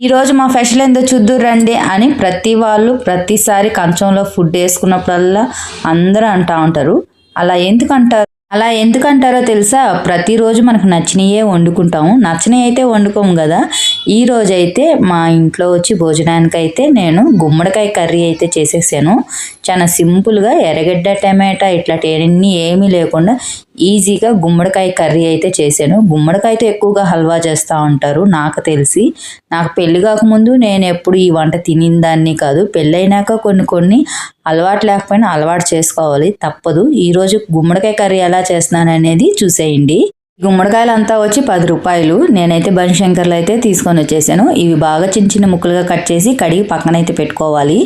ఈరోజు మా ఫెషల్ ఏందో చూద్దురు రండి అని ప్రతి వాళ్ళు ప్రతిసారి కంచంలో ఫుడ్ వేసుకున్నప్పుడల్లా అందరూ అంటా ఉంటారు. అలా ఎందుకు అంటారు అలా ఎందుకంటారో తెలుసా? ప్రతిరోజు మనకు నచ్చినయే వండుకుంటాము. నచ్చినవి అయితే వండుకోము కదా. ఈ రోజు అయితే మా ఇంట్లో వచ్చి భోజనానికి అయితే నేను గుమ్మడికాయ కర్రీ అయితే చేసేసాను. చాలా సింపుల్గా ఎర్రగడ్డ టమాటా ఇట్లాంటివన్నీ ఏమీ లేకుండా ఈజీగా గుమ్మడికాయ కర్రీ అయితే చేశాను. గుమ్మడికాయతో ఎక్కువగా హల్వా చేస్తూ ఉంటారు నాకు తెలిసి. నాకు పెళ్ళి కాకముందు నేను ఎప్పుడు ఈ వంట తినిన దాన్ని కాదు పెళ్ళైనాక కొన్ని కొన్ని అలవాటు లేకపోయినా అలవాటు చేసుకోవాలి. తప్పదు. ఈరోజు గుమ్మడికాయ కర్రీ ఎలా చేస్తున్నాను అనేది చూసేయండి. గుమ్మడికాయలు అంతా వచ్చి పది రూపాయలు. నేనైతే బనశంకర్లు అయితే తీసుకొని వచ్చేసాను. ఇవి బాగా చిన్న చిన్న ముక్కలుగా కట్ చేసి కడిగి పక్కనైతే పెట్టుకోవాలి.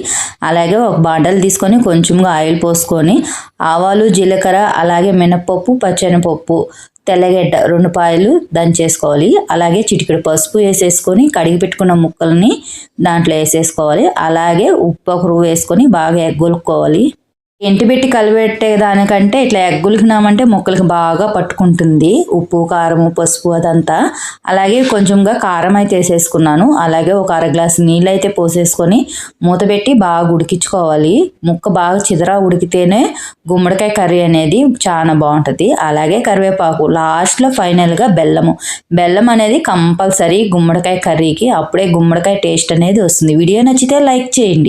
అలాగే ఒక బాండలు తీసుకొని కొంచెంగా ఆయిల్ పోసుకొని ఆవాలు జీలకర్ర అలాగే మినపప్పు పచ్చెనపప్పు తెల్లగడ్డ రెండు పాయలు దంచేసుకోవాలి. అలాగే చిటికెడు పసుపు వేసేసుకొని కడిగి పెట్టుకున్న ముక్కల్ని దాంట్లో వేసేసుకోవాలి. అలాగే ఉప్పు ఒక రువ్వు వేసుకొని బాగా ఎగ్గొలుక్కోవాలి ఎంటి పెట్టి కలిపెట్టే దానికంటే ఇట్లా ఎగ్గులికినామంటే ముక్కలకి బాగా పట్టుకుంటుంది. ఉప్పు కారం పసుపు అదంతా. అలాగే కొంచెంగా కారం అయితే వేసేసుకున్నాను. అలాగే ఒక అర గ్లాస్ నీళ్ళు అయితే పోసేసుకొని మూత పెట్టి బాగా ఉడికించుకోవాలి. ముక్క బాగా చిదరా ఉడికితేనే గుమ్మడికాయ కర్రీ అనేది చాలా బాగుంటుంది. అలాగే కరివేపాకు లాస్ట్లో ఫైనల్గా బెల్లము. బెల్లం అనేది కంపల్సరీ గుమ్మడికాయ కర్రీకి అప్పుడే గుమ్మడికాయ టేస్ట్ అనేది వస్తుంది. వీడియో నచ్చితే లైక్ చేయండి.